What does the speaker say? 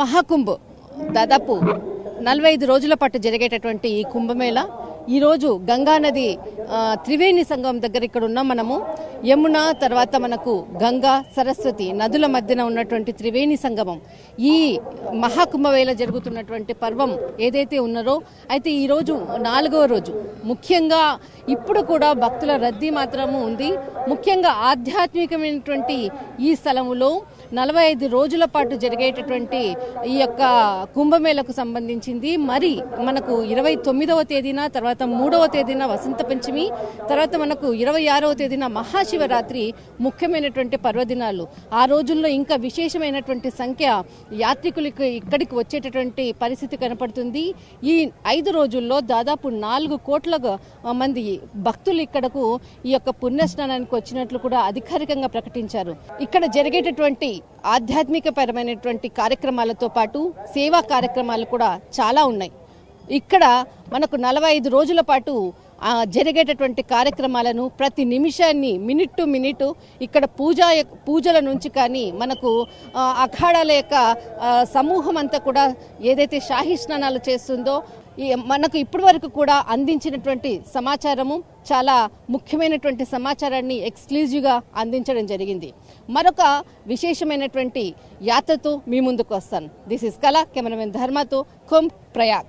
మహాకుంభ్ దాదాపు నలభై ఐదు రోజుల పాటు జరిగేటటువంటి ఈ కుంభమేళ. ఈరోజు గంగా నది త్రివేణి సంగమం దగ్గర ఇక్కడ ఉన్నాం మనము. యమున తర్వాత మనకు గంగా సరస్వతి నదుల మధ్యన ఉన్నటువంటి త్రివేణి సంగమం. ఈ మహాకుంభవేళ జరుగుతున్నటువంటి పర్వం ఏదైతే ఉన్నారో అయితే ఈరోజు నాలుగవ రోజు. ముఖ్యంగా ఇప్పుడు కూడా భక్తుల రద్దీ మాత్రము ఉంది. ముఖ్యంగా ఆధ్యాత్మికమైనటువంటి ఈ స్థలములో నలభై ఐదు రోజుల పాటు జరిగేటటువంటి ఈ యొక్క కుంభమేళకు సంబంధించింది. మరి మనకు ఇరవై తొమ్మిదవ తేదీన తర్వాత మూడవ తేదీన వసంత పంచమి తర్వాత మనకు ఇరవై ఆరవ తేదీన మహాశివరాత్రి ముఖ్యమైనటువంటి పర్వదినాలు. ఆ రోజుల్లో ఇంకా విశేషమైనటువంటి సంఖ్య యాత్రికులకు ఇక్కడికి వచ్చేటటువంటి పరిస్థితి కనపడుతుంది. ఈ ఐదు రోజుల్లో దాదాపు నాలుగు కోట్ల మంది భక్తులు ఇక్కడకు ఈ యొక్క పుణ్యస్నానానికి వచ్చినట్లు కూడా అధికారికంగా ప్రకటించారు. ఇక్కడ జరిగేటటువంటి ఆధ్యాత్మిక పరమైనటువంటి కార్యక్రమాలతో పాటు సేవా కార్యక్రమాలు కూడా చాలా ఉన్నాయి. ఇక్కడ మనకు నలభై ఐదు రోజుల పాటు జరిగేటటువంటి కార్యక్రమాలను ప్రతి నిమిషాన్ని మినిట్ టు మినిట్ ఇక్కడ పూజ పూజల నుంచి కానీ మనకు అఖాడాల యొక్క సమూహం అంతా కూడా ఏదైతే షాహీ స్నానాలు చేస్తుందో ఈ మనకు ఇప్పటి వరకు కూడా అందించినటువంటి సమాచారము చాలా ముఖ్యమైనటువంటి సమాచారాన్ని ఎక్స్క్లూజివ్గా అందించడం జరిగింది. మరొక విశేషమైనటువంటి యాత్రతో మీ ముందుకు వస్తాను. దిస్ ఇస్ కళ కెమెరామెన్ ధర్మతో కుమ్ ప్రయాగ్